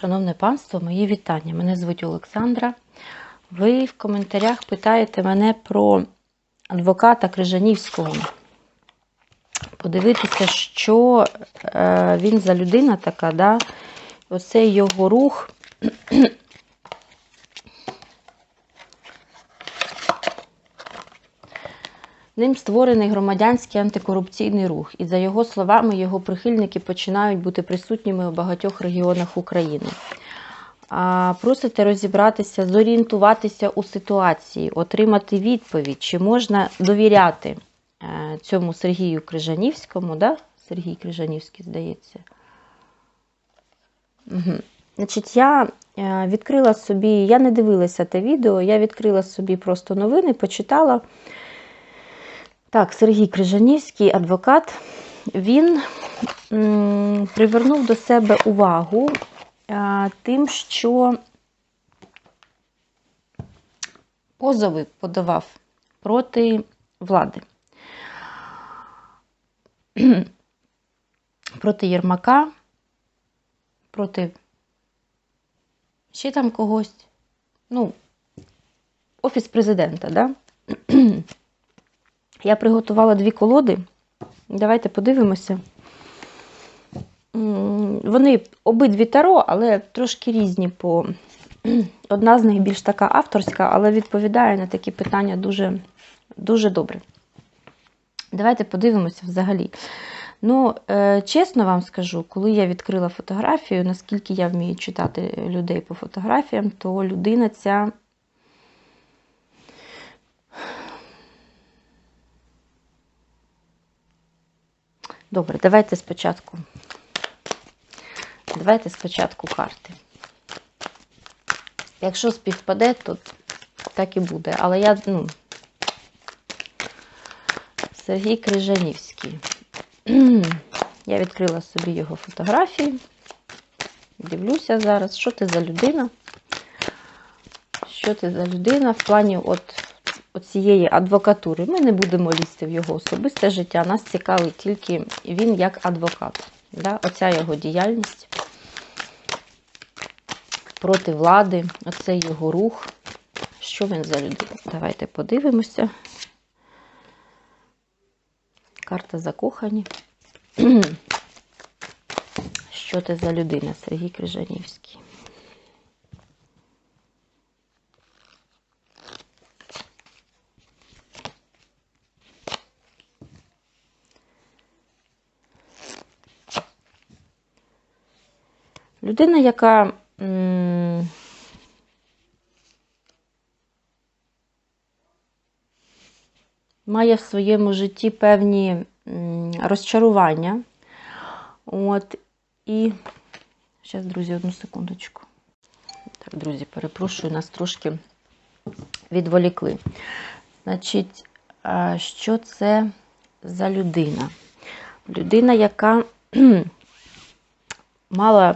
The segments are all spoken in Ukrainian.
Шановне панство, мої вітання. Мене звуть Олександра. Ви в коментарях питаєте мене про адвоката Крижанівського. Подивитися, що е, він за людина така, да? оцей його рух. Ним створений громадянський антикорупційний рух, і за його словами, його прихильники починають бути присутніми у багатьох регіонах України. Просите розібратися, зорієнтуватися у ситуації, отримати відповідь, чи можна довіряти е, цьому Сергію Крижанівському, да? Сергій Крижанівський, здається. Угу. Значить, я е, відкрила собі, я не дивилася те відео, я відкрила собі просто новини, почитала. Так, Сергій Крижанівський, адвокат, він привернув до себе увагу тим, що позови подавав проти влади, проти Єрмака, проти ще там когось, ну, Офіс президента, да? Я приготувала дві колоди. Давайте подивимося. Вони обидві таро, але трошки різні по. Одна з них більш така авторська, але відповідає на такі питання дуже, дуже добре. Давайте подивимося взагалі. Ну, е, чесно вам скажу, коли я відкрила фотографію, наскільки я вмію читати людей по фотографіям, то людина ця. Добре, давайте спочатку. Давайте спочатку карти. Якщо співпаде, то так і буде. Але я, ну, Сергій Крижанівський. Я відкрила собі його фотографії. Дивлюся зараз, що ти за людина. Що ти за людина в плані от, от цієї адвокатури. Ми не будемо лізти в його особисте життя. Нас цікавить тільки він як адвокат. Да? Оця його діяльність проти влади, оцей його рух. Що він за людина? Давайте подивимося. Карта закохані. Що це за людина, Сергій Крижанівський? Людина, яка має в своєму житті певні розчарування. От, і зараз, друзі, одну секундочку. Так, друзі, перепрошую, нас трошки відволікли. Значить, що це за людина? Людина, яка мала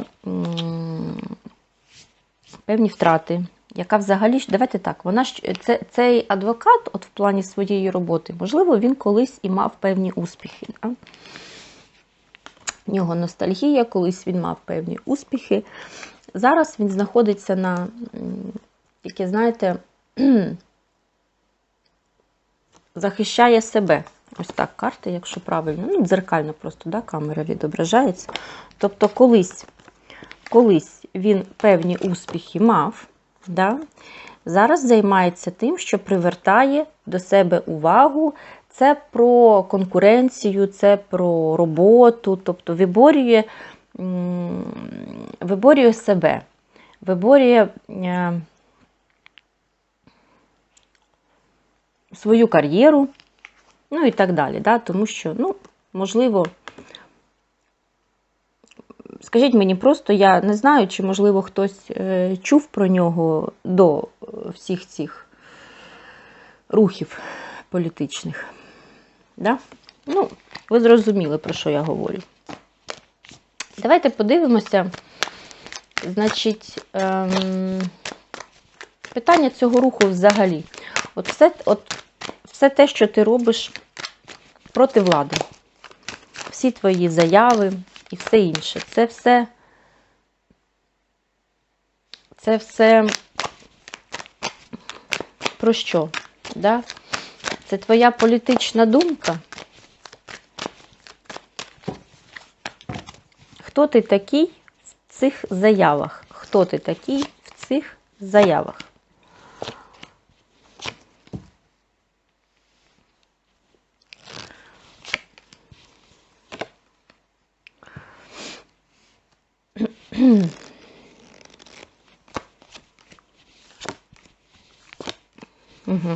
певні втрати, яка взагалі, давайте так, вона це, цей адвокат, от в плані своєї роботи, можливо, він колись і мав певні успіхи. Да? В нього ностальгія, колись він мав певні успіхи. Зараз він знаходиться на таке, знаєте, захищає себе. Ось так карти, якщо правильно, ну, дзеркально просто да, камера відображається. Тобто, колись, колись він певні успіхи мав, да, зараз займається тим, що привертає до себе увагу. Це про конкуренцію, це про роботу, тобто виборює, виборює себе, виборює е, свою кар'єру, ну і так далі. Да? Тому що, ну, можливо, скажіть мені просто, я не знаю, чи, можливо, хтось е, чув про нього до всіх цих рухів політичних. Да? Ну, ви зрозуміли, про що я говорю. Давайте подивимося. Значить, ем, питання цього руху взагалі. От все, от все те, що ти робиш проти влади, всі твої заяви і все інше, це все Це все про що? Да? Це твоя політична думка? Хто ти такий в цих заявах? Хто ти такий в цих заявах? Угу.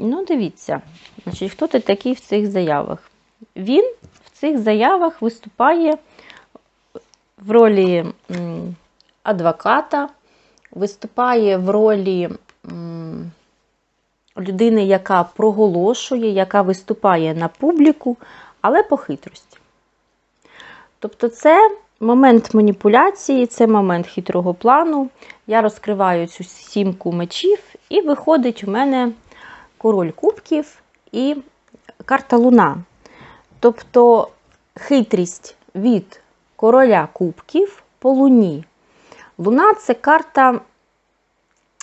Ну, дивіться, значить, хто ти такий в цих заявах? Він в цих заявах виступає в ролі адвоката, виступає в ролі людини, яка проголошує, яка виступає на публіку, але по хитрості. Тобто, це момент маніпуляції, це момент хитрого плану. Я розкриваю цю сімку мечів, і виходить у мене король кубків і карта Луна. Тобто хитрість від короля кубків по луні. Луна це карта,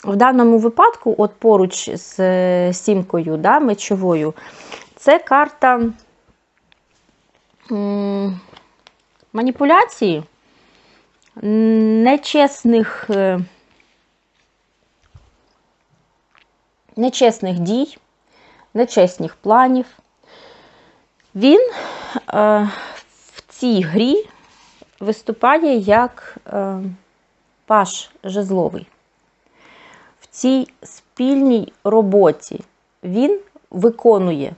в даному випадку, от поруч з е, сімкою да, мечовою, це карта маніпуляції, нечесних, е, нечесних дій, нечесних планів. Він е, в цій грі виступає як е, паш жезловий. В цій спільній роботі він виконує.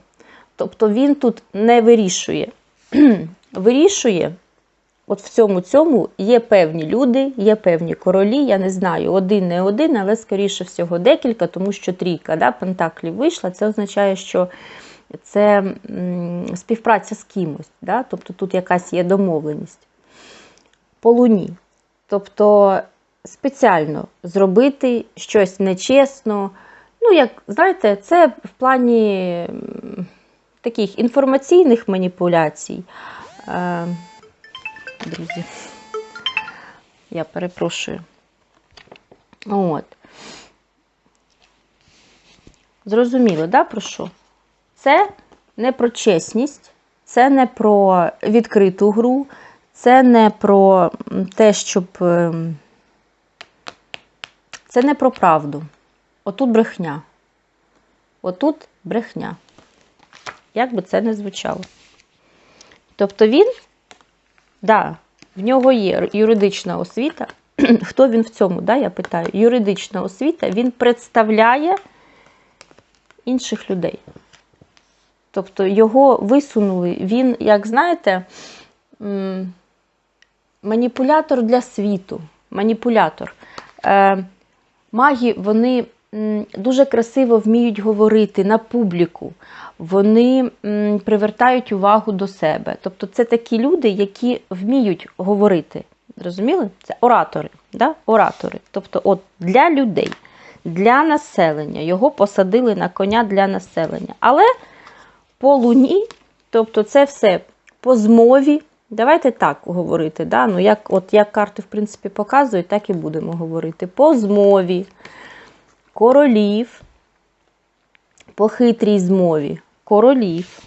Тобто він тут не вирішує. вирішує, от в цьому цьому є певні люди, є певні королі, я не знаю, один, не один, але, скоріше всього, декілька, тому що трійка да, пентаклів вийшла, це означає, що це співпраця з кимось. Да? Тобто тут якась є домовленість. По луні. Тобто спеціально зробити щось нечесно. Ну, як, знаєте, це в плані таких інформаційних маніпуляцій. Друзі, я перепрошую. От. Зрозуміло, да, про що? Це не про чесність, це не про відкриту гру, це не про те, щоб. ем, Це не про правду. Отут брехня. Отут брехня. Як би це не звучало. Тобто він, да, в нього є юридична освіта. Хто він в цьому, да, я питаю? Юридична освіта, він представляє інших людей. Тобто його висунули, він, як знаєте, маніпулятор для світу. Маніпулятор. Е, Маги, вони дуже красиво вміють говорити на публіку, вони привертають увагу до себе. Тобто це такі люди, які вміють говорити. Зрозуміли? Це оратори. Да? Оратори. Тобто, от для людей, для населення. Його посадили на коня для населення. Але по луні, тобто це все по змові. Давайте так говорити. Да? Ну, як, от, як карти, в принципі, показують, так і будемо говорити. По змові, королів, по хитрій змові, королів,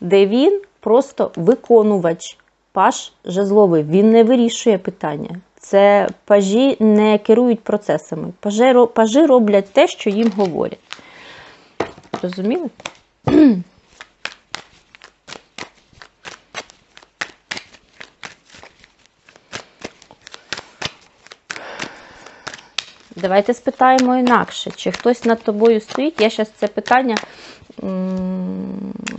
де він просто виконувач, паш жезловий. Він не вирішує питання. Це пажі не керують процесами. Пажі, ро- роблять те, що їм говорять. Розуміли? Давайте спитаємо інакше, чи хтось над тобою стоїть. Я зараз це питання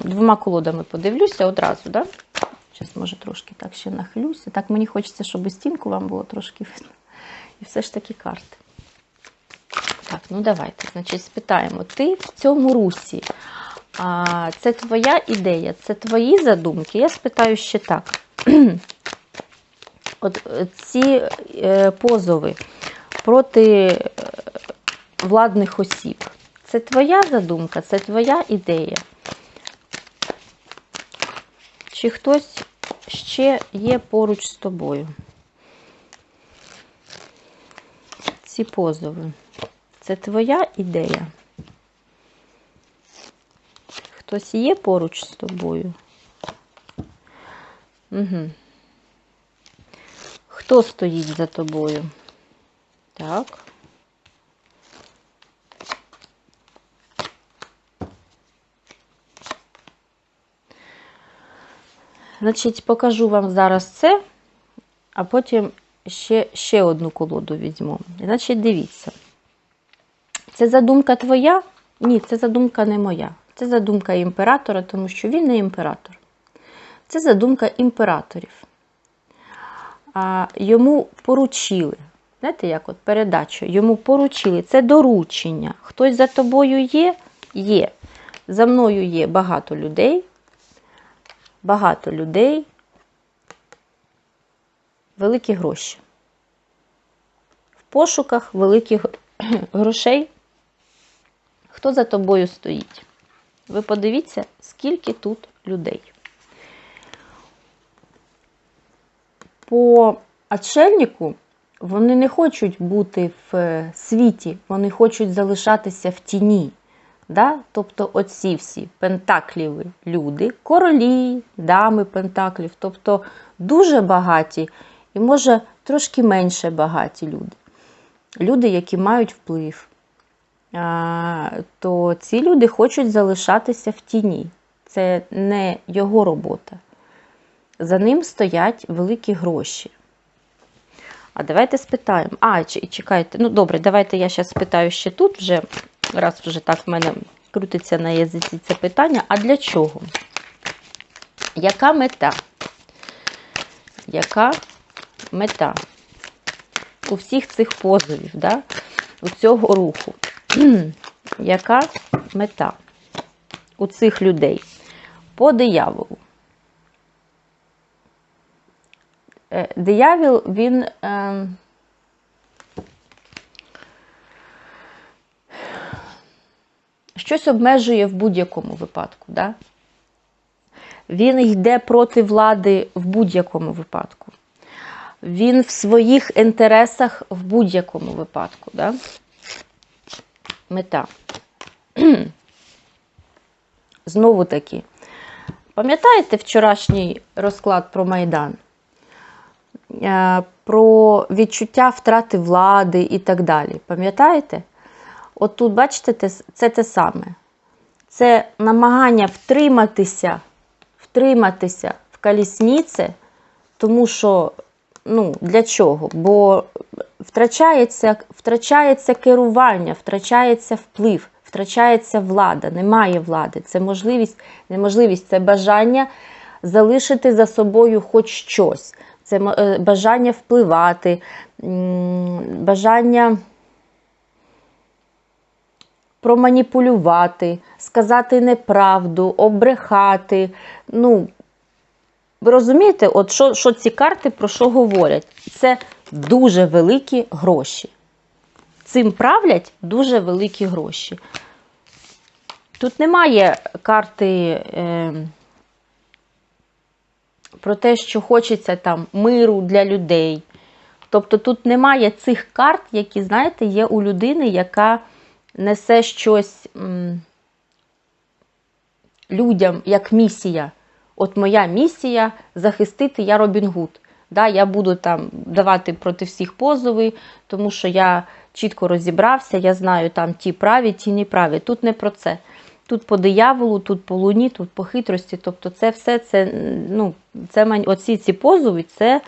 двома колодами подивлюся одразу, да? Зараз, може, трошки так ще нахилюся. Так мені хочеться, щоб і стінку вам було трошки видно. І все ж таки карти. Так, ну давайте. Значить, спитаємо. Ти в цьому русі. А, це твоя ідея, це твої задумки. Я спитаю ще так. От е, ці е, позови проти е, владних осіб. Це твоя задумка, це твоя ідея. Чи хтось ще є поруч з тобою? Ці позови. Це твоя ідея? Хтось є поруч з тобою? Угу. Хто стоїть за тобою? Так. Значить, покажу вам зараз це, а потім ще, ще одну колоду візьму. Значить, дивіться. Це задумка твоя? Ні, це задумка не моя. Це задумка імператора, тому що він не імператор. Це задумка імператорів. А, Йому поручили. Знаєте, як от передача? Йому поручили. Це доручення. Хтось за тобою є? Є. За мною є багато людей. Багато людей. Великі гроші. В пошуках великих грошей. Хто за тобою стоїть? Ви подивіться, скільки тут людей. По отшельнику вони не хочуть бути в світі, вони хочуть залишатися в тіні. Да? Тобто оці всі пентакліві люди, королі, дами пентаклів, тобто дуже багаті і, може, трошки менше багаті люди. Люди, які мають вплив. То ці люди хочуть залишатися в тіні. Це не його робота. За ним стоять великі гроші. А давайте спитаємо. А, чекайте, ну добре, давайте я зараз спитаю ще тут, вже, раз вже так в мене крутиться на язиці це питання. А для чого? Яка мета? Яка мета у всіх цих позовів, да? у цього руху? Яка мета у цих людей по дияволу? Диявіл, він е, щось обмежує в будь-якому випадку. Да? Він йде проти влади в будь-якому випадку. Він в своїх інтересах в будь-якому випадку. Да? Мета. Знову таки, пам'ятаєте вчорашній розклад про Майдан? Про відчуття втрати влади і так далі. Пам'ятаєте? От тут, бачите, це те саме. Це намагання втриматися, втриматися в колісниці, тому що, ну, для чого? Бо втрачається, втрачається керування, втрачається вплив, втрачається влада, немає влади. Це можливість, неможливість, це бажання залишити за собою хоч щось. Це бажання впливати, бажання проманіпулювати, сказати неправду, обрехати. Ну, ви розумієте, от що, що ці карти про що говорять? Це дуже великі гроші. Цим правлять дуже великі гроші. Тут немає карти. Е, про те, що хочеться там миру для людей. Тобто тут немає цих карт, які, знаєте, є у людини, яка несе щось людям як місія. От моя місія захистити я Робін Гуд. Да, Я буду там давати проти всіх позови, тому що я чітко розібрався, я знаю там ті праві, ті неправі. Тут не про це. Тут по дияволу, тут по луні, тут по хитрості. Тобто це все, це, ну, це оці ці позови, це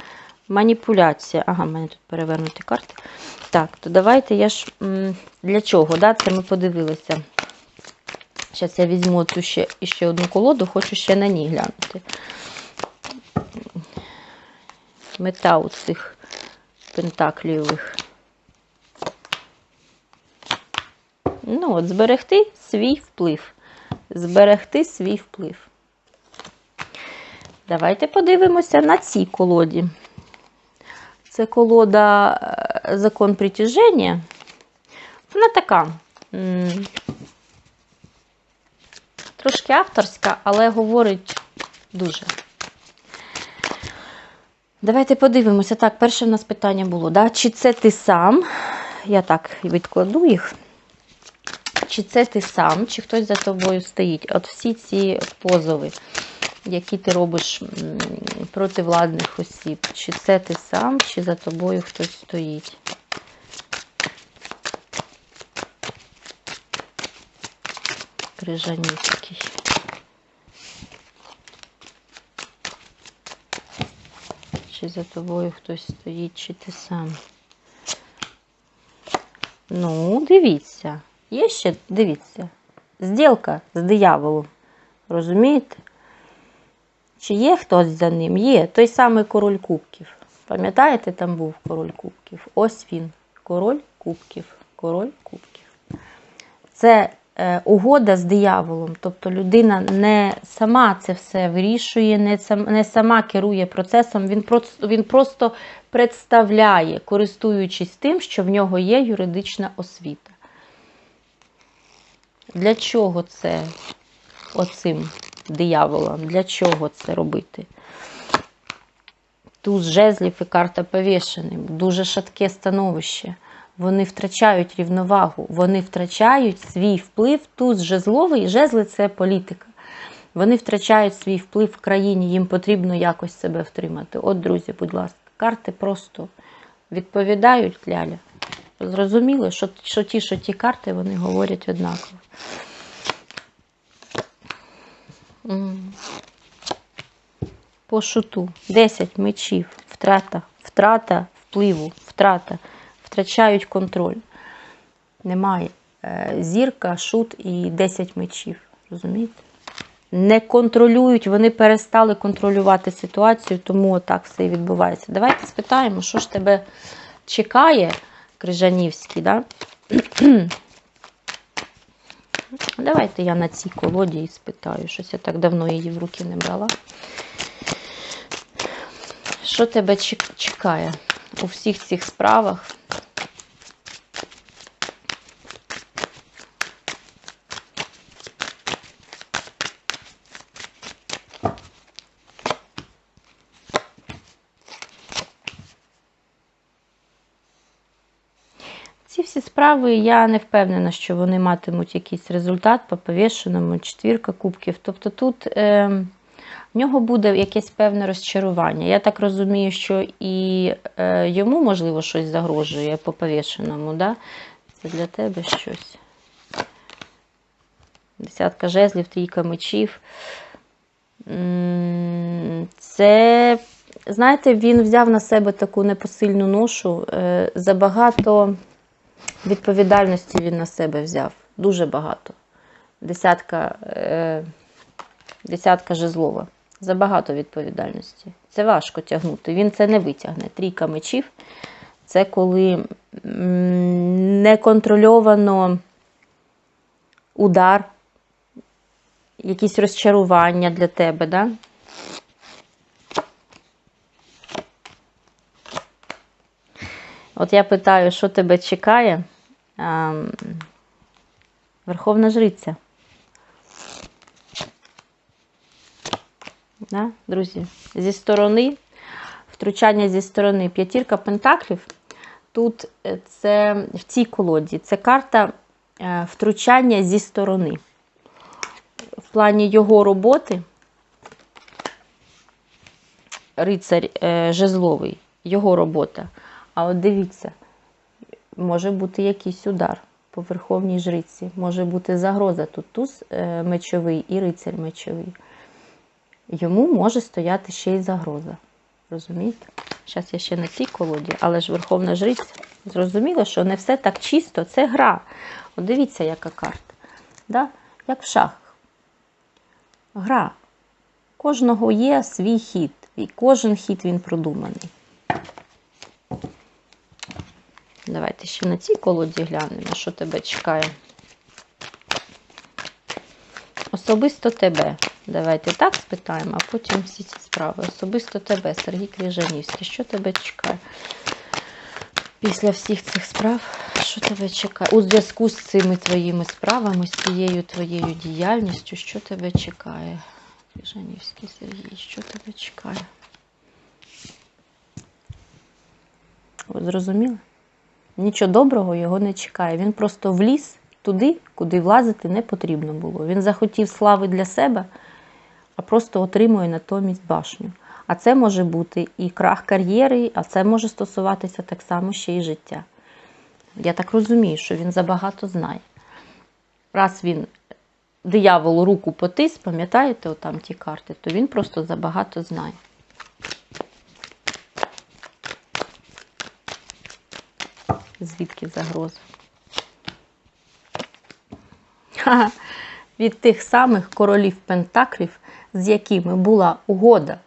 маніпуляція. Ага, в мене тут перевернуті карти. Так, то давайте я ж для чого? да, Це ми подивилися. Зараз я візьму цю ще, ще одну колоду, хочу ще на ній глянути. Мета у цих пентаклівих. Ну, от, зберегти свій вплив. Зберегти свій вплив. Давайте подивимося на цій колоді. Це колода закон притяження. Вона така трошки авторська, але говорить дуже. Давайте подивимося. Так, перше в нас питання було, да? чи це ти сам, я так відкладу їх. Чи це ти сам, чи хтось за тобою стоїть? От всі ці позови, які ти робиш проти владних осіб, чи це ти сам, чи за тобою хтось стоїть? Крижанівський. Чи за тобою хтось стоїть, чи ти сам? Ну, дивіться. Є ще, дивіться. Зділка з дияволом. Розумієте? Чи є хтось за ним? Є. Той самий король кубків. Пам'ятаєте, там був король кубків? Ось він. Король кубків. Король кубків. Це е, угода з дияволом. Тобто людина не сама це все вирішує, не, сам, не сама керує процесом, він просто, він просто представляє, користуючись тим, що в нього є юридична освіта. Для чого це оцим дияволом? Для чого це робити? Туз жезлів і карта повішеним. Дуже шатке становище. Вони втрачають рівновагу, вони втрачають свій вплив. Туз жезловий, жезли це політика. Вони втрачають свій вплив в країні, їм потрібно якось себе втримати. От, друзі, будь ласка, карти просто відповідають ляля. Зрозуміли, що, що ті, що ті карти, вони говорять однаково. По шуту. 10 мечів. Втрата. Втрата впливу. Втрата. Втрачають контроль. Немає. Е, Зірка, шут і 10 мечів. Розумієте? Не контролюють, вони перестали контролювати ситуацію, тому отак все і відбувається. Давайте спитаємо, що ж тебе чекає, Крижанівський, да? Давайте я на цій колоді і спитаю. Щось я так давно її в руки не брала. Що тебе чекає у всіх цих справах? Ці всі справи я не впевнена, що вони матимуть якийсь результат по повішеному, четвірка кубків. Тобто тут е, в нього буде якесь певне розчарування. Я так розумію, що і е, йому, можливо, щось загрожує по повішеному. Да? Це для тебе щось. Десятка жезлів, трійка мечів. Це, знаєте, він взяв на себе таку непосильну ношу. е, Забагато відповідальності він на себе взяв. Дуже багато. Десятка, е, десятка жезлова. Забагато відповідальності. Це важко тягнути. Він це не витягне. Трійка мечів це коли неконтрольовано удар, якісь розчарування для тебе. Да? От я питаю, що тебе чекає? Верховна жриця. Да, друзі, зі сторони, втручання зі сторони п'ятірка пентаклів. Тут е, це в цій колоді це карта е, втручання зі сторони. В плані його роботи рицарь е, жезловий, його робота. А от дивіться, може бути якийсь удар по верховній жриці, може бути загроза. Тут туз е, мечовий і рицарь мечовий. Йому може стояти ще й загроза. Розумієте? Зараз я ще на цій колоді, але ж Верховна Жриця зрозуміло, що не все так чисто, це гра. От дивіться, яка карта. Да? Як в шахах. Гра. Кожного є свій хід, і кожен хід він продуманий. Давайте ще на цій колоді глянемо, що тебе чекає. Особисто тебе. Давайте так спитаємо, а потім всі ці справи. Особисто тебе, Сергій Крижанівський, що тебе чекає? Після всіх цих справ, що тебе чекає? У зв'язку з цими твоїми справами, з цією твоєю діяльністю, що тебе чекає? Крижанівський Сергій, що тебе чекає? Ви зрозуміли? Нічого доброго його не чекає. Він просто вліз туди, куди влазити не потрібно було. Він захотів слави для себе, а просто отримує натомість башню. А це може бути і крах кар'єри, а це може стосуватися так само ще й життя. Я так розумію, що він забагато знає. Раз він дияволу руку потис, пам'ятаєте, отам ті карти, то він просто забагато знає. Звідки загроза? Ха-ха. Від тих самих королів Пентаклів, з якими була угода.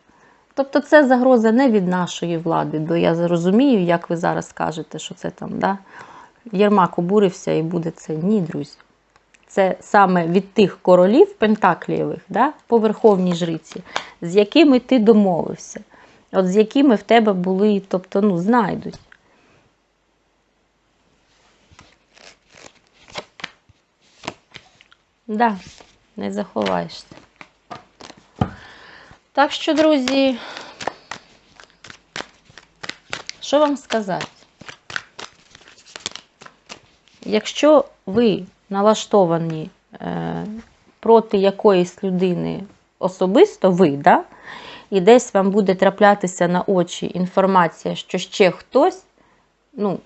Тобто це загроза не від нашої влади, бо я зрозумію, як ви зараз кажете, що це там, да? Єрмак обурився і буде це. Ні, друзі. Це саме від тих королів Пентаклієвих, да, по верховній жриці, з якими ти домовився, от з якими в тебе були, тобто, ну, знайдуть. Да, не заховаєшся. Так що, друзі, що вам сказати? Якщо ви налаштовані е, проти якоїсь людини особисто, ви, да? і десь вам буде траплятися на очі інформація, що ще хтось, ну,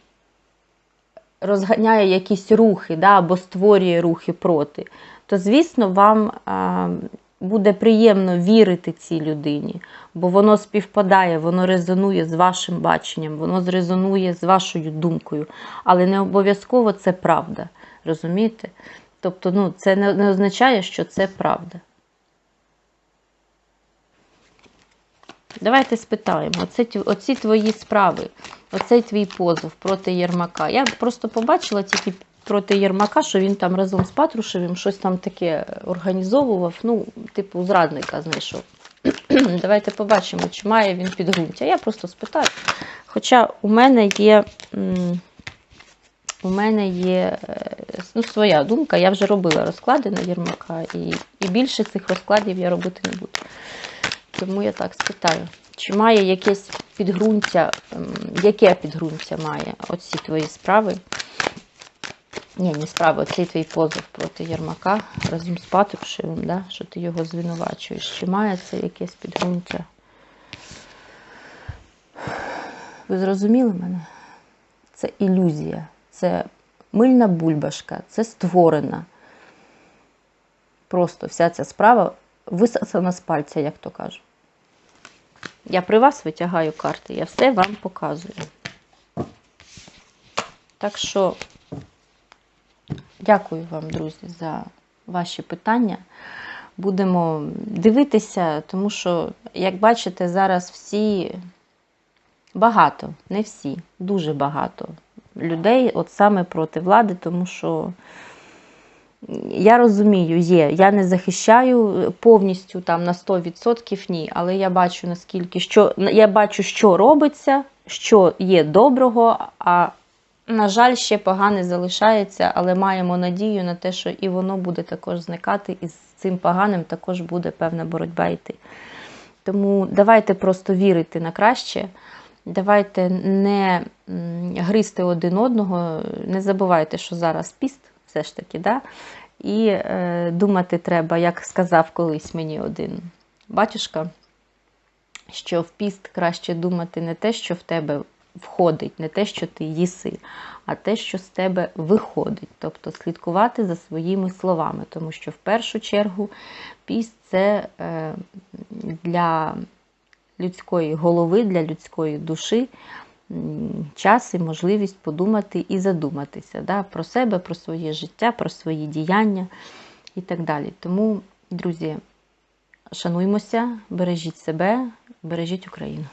розганяє якісь рухи, да, або створює рухи проти, то, звісно, вам буде приємно вірити цій людині, бо воно співпадає, воно резонує з вашим баченням, воно зрезонує з вашою думкою. Але не обов'язково це правда. Розумієте? Тобто, ну, це не означає, що це правда. Давайте спитаємо, оце, оці твої справи, оцей твій позов проти Єрмака. Я просто побачила тільки проти Єрмака, що він там разом з Патрушевим щось там таке організовував, ну, типу, зрадника знайшов. Давайте побачимо, чи має він підґрунтя. Я просто спитаю. Хоча у мене є. У мене є е, ну, своя думка, я вже робила розклади на Єрмака, і, і більше цих розкладів я робити не буду. Тому я так спитаю, чи має якесь підґрунтя, ем, яке підґрунтя має оці твої справи? Ні, не справи, оцей твій позов проти Єрмака разом з Патрушевим, да, що ти його звинувачуєш. Чи має це якесь підґрунтя? Ви зрозуміли мене? Це ілюзія, це мильна бульбашка, це створена. Просто вся ця справа висосана з пальця, як то кажуть. Я при вас витягаю карти, я все вам показую. Так що дякую вам, друзі, за ваші питання. Будемо дивитися, тому що, як бачите, зараз всі багато, не всі, дуже багато людей, от саме проти влади, тому що я розумію, є. Я не захищаю повністю там на 100% ні, але я бачу наскільки що я бачу, що робиться, що є доброго, а на жаль, ще погане залишається, але маємо надію на те, що і воно буде також зникати, і з цим поганим також буде певна боротьба йти. Тому давайте просто вірити на краще. Давайте не гризти один одного. Не забувайте, що зараз піст, все ж таки, да? і е, думати треба, як сказав колись мені один батюшка, що в піст краще думати не те, що в тебе входить, не те, що ти їси, а те, що з тебе виходить. Тобто слідкувати за своїми словами, тому що в першу чергу піст це е, для людської голови, для людської душі час і можливість подумати і задуматися да, про себе, про своє життя, про свої діяння і так далі. Тому, друзі, шануймося, бережіть себе, бережіть Україну.